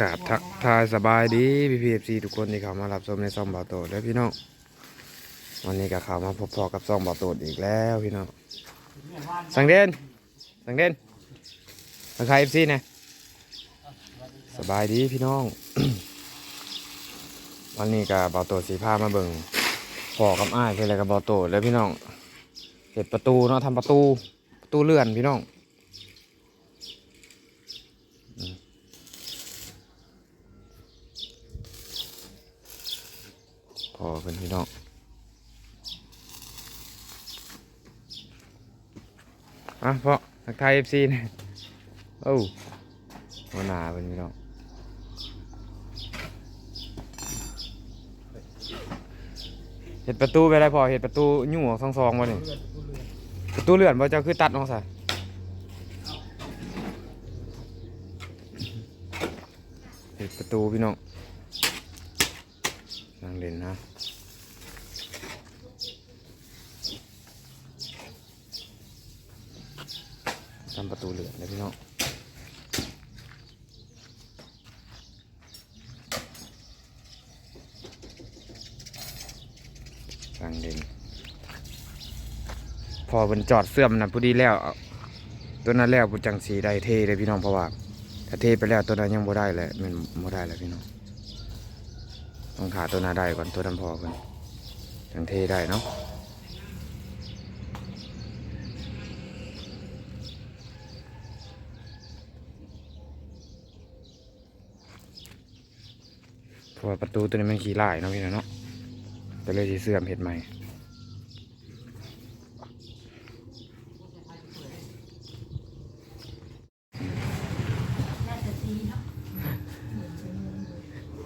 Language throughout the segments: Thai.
กราบทักทายสบายดีพี่พีเอฟซีทุกคนที่เข้ามารับชมในซ่องบ่าวโตดและพี่น้องวันนี้ก็เข้ามาพบพอกับซ่องบ่าวโตดอีกแล้วพี่น้องสังเดนสังเดนสังใครเอฟซีนะสบายดีพี่น้อง วันนี้ก็บ่าวโตดสีผ้ามาเบิ่งพอกับอ้ายเพื่อนอะไรกับบ่าวโตดแล้วพี่น้องเห็ดประตูเนาะทำประตูประตูเลื่อนพี่น้อง พอเป็นพี่น้องอะเพราะทักทายเอฟซีนะโอ้หัวหนาเป็นพี่น้องเห็ดประตูไปได้พอเห็ดประตูยุ่งออกซองๆวะนี่ประตูเลื่อนบ่เจ้าคือตัดออกซะเห็ดประตูพี่น้อง นั่งเล่นนะทำประตูเหลืองเลยพี่น้องนั่งเล่นพอเป็นจอดเสื่อมนะพอดีแล้วตัวนั้นแล้วปุจังสีได้เทเลยพี่น้องเพราะว่าถ้าเทไปแล้วตัวนั้นยังบ่ได้เลยมันบ่ได้เลยพี่น้อง ต้องขาตัวหน้าได้ก่อนตัวดำพอก่อนถึงเทได้เนาะเพราะว่าประตูตัวนี้มันขี้ลายเนาะพี่น้องเนาะก็เลยสีเสื่อมเห็ดใหม่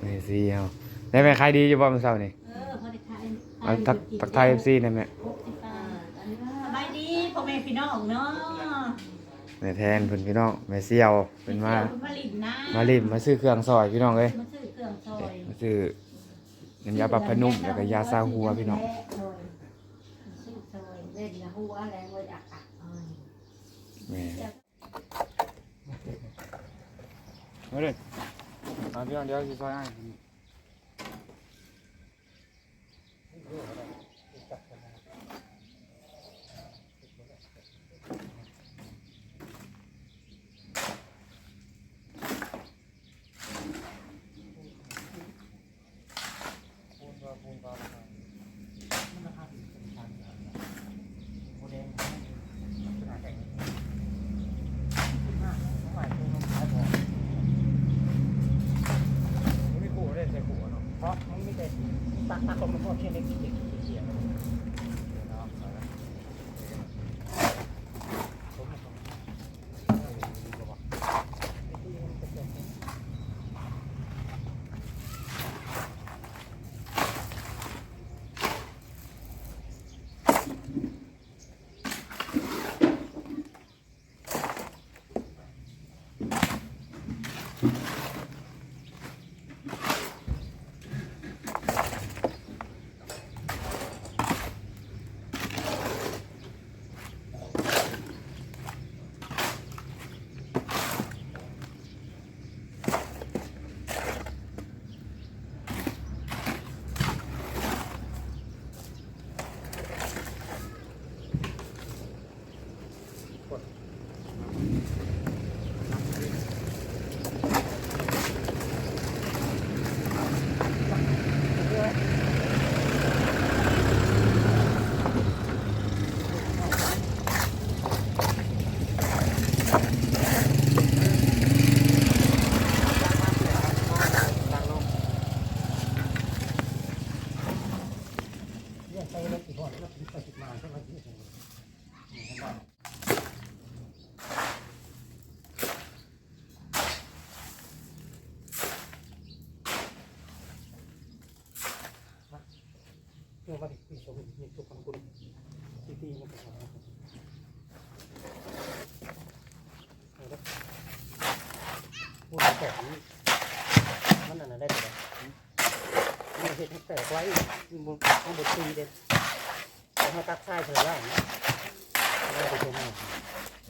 นี่สิเอา ได้ไหมขายดีอยู่บ่เมื่อเช้านี่เออพอได้ขายเอาทักทักทายเอฟซีได้ไหมหกสิบบาทสบายดีพ่อแม่พี่น้องเนาะแม่แทนเพิ่นพี่น้องแม่เสี่ยวเป็นมาเพิ่นมาลินนะมารีบมาซื้อเครื่องซอยพี่น้องเอ้ยมาซื้อเครื่องซอยมาซื้อเงินยาปรับพนุ่มแล้วก็ยาซาหัวพี่น้องซื้อซอยเล่นนะหัวแรงเลยดักอะเออแม่มาเลยเอาพี่น้องเดี๋ยวสิซอยให้ไม่ขู่เลยใส่ขู่เนาะ เพ ราะมันไม่ได้ตักตักลงมาพวกเช่นเล็กเด็กเขียน เรื่องไปเล็กอีกคนแล้วถึงไปสิบมาใช่ไหมที่ถึง เรื่อว่าที่ชมมีสุขของคุณที่ที่มันเป็นของพูดแบบนี้มันนั่นได้แต่มันเห็นแปลกไว้บนข้างบนตีเด็ดเขาตักทรายเฉยว่าไม่ได้ชมรับห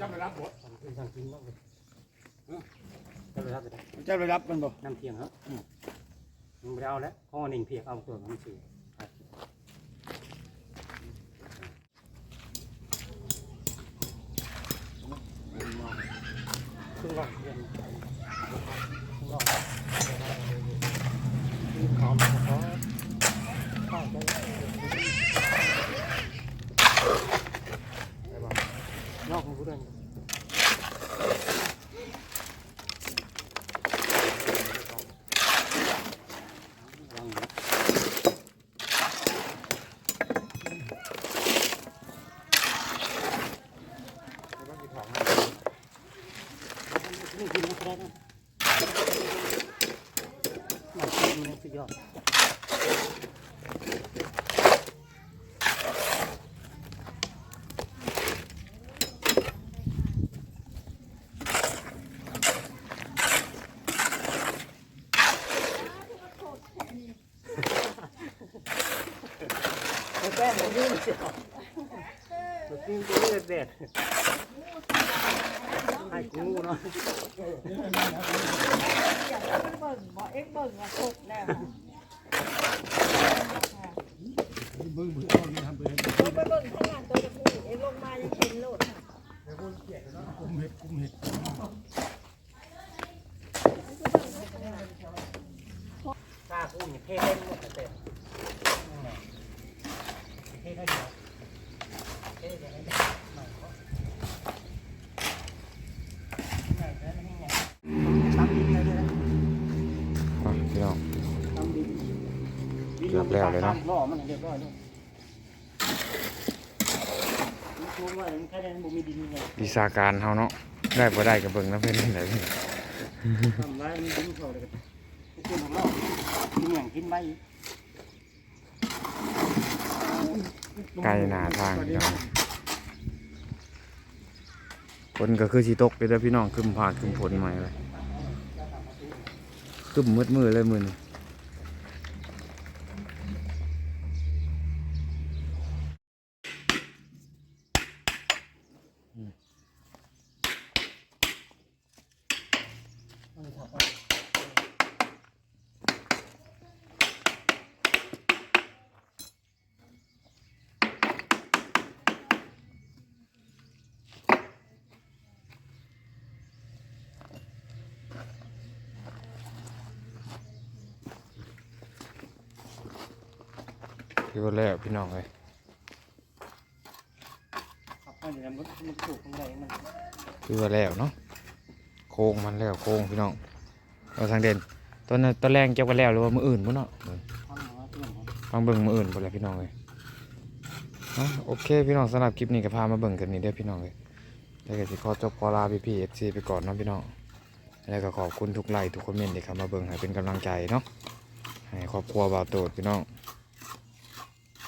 มดสั่งกินสั่งกินบ้างเลยจะไปรับไปได้เจ้าไปรับมันบ่น้ำเทียงครับมึงไปเอาแล้วข้อหนึ่งเพียกเอาตัวน้ำสีครึ่งหลอดเย็นครึ่งหลอดมีหอมเฉพาะข้าวใจไปบ้างนอกของผู้เดินวางอยู่ นี่กินไม่ได้นะหนังกิน มันสุดยอดแป้งมันยืดเสียวมันกินไปเรื่อยเด็ด ไอ้กูเนาะอยากให้มันเบิ่งบ่เอ็กเบิ่งอะตกแล้วเบิ่งเบิ่งเอานี่ทำไปให้เราไปเบิ่งข้างหลังตัวจะพูดเอ็กลงมายังเห็นโลด กุมเห็ดกุมเห็ด กล้าพูดอย่างเท่เล่นหมดแต่เต็มเท่ได้เดียวเท่ได้เดียวหน่อยก็ใหญ่แล้วไม่ใหญ่ตำดินเลยเลย อะพี่น้อง ตำดิน เกือบแล้วเลยเนาะล่อมันเรียบร้อยเนาะรู้ว่ามันแค่นั้นบ่มีดินไงวิชาการเฮาเนาะได้บ่ได้ก็เบิ่งนำเพิ่นนี่แหละพี่ทำไรมันดินเขาเลยกันกินของเรากินอย่างกินใบไกลหน้าทางพี่น้องฝนก็คือสิตกอยู่เด้อพี่น้องครึมพาครึมฝนใหม่เลยครึมมืดมือเลยมื้อนี้ คือว่าแล้วพี่น้องเอ้ยขับไปเดี๋ยวมันมันถูกตรงไหนมันคือว่าแล้วเนาะโค้งมันแล้วโค้งพี่น้องเราทางเด่นตอนนั้นตอนแรกเจ้าก็แล้วหรือว่ามืออื่นพุ่นเนาะทำมาเพื่อนผมฟังเบิ่งมืออื่นพุ่นแหละพี่น้องเลยเนาะโอเคพี่น้องสำหรับคลิปนี้ก็พามาเบิ่งกันนี่เด้อพี่น้องเลยแล้วก็สิขอจบขอลาพี่พี่เอฟซีไปก่อนเนาะพี่น้องแล้วก็ขอบคุณทุกไลค์ทุกคอมเมนต์ที่เข้ามาเบิ่งให้เป็นกำลังใจเนาะให้ครอบครัวบ่าวโตดพี่น้อง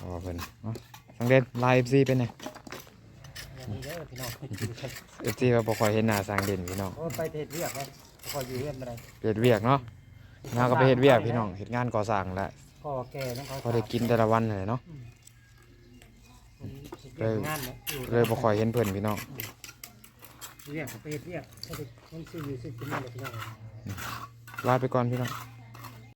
ขอเพิ่นเนาะทางเด่นไลน์เอฟซีเป็นไงอย่างนี้เด้อพี่น้องเอฟซีว่าบ่ค่อยเห็นหน้าสร้างเด่นพี่น้องโอ้ไปเทศเรียกเลยคอยอยู่เรียนไปเลยเฮ็ดเวียกเนาะนาก็ไปเฮ็ดเวียกพี่น้องเฮ็ดงานก่อสร้างแหละก็แก่ต้องเขาพอได้กินแต่ละวันเลยเนาะเลิกงานเนี่ยอยู่เลยบ่ค่อยเห็นเพิ่นพี่น้องเรียกไปเรียกเขาจะต้องซื้ออยู่ซื้อกินอะไรพี่น้องลาไปก่อนพี่น้องค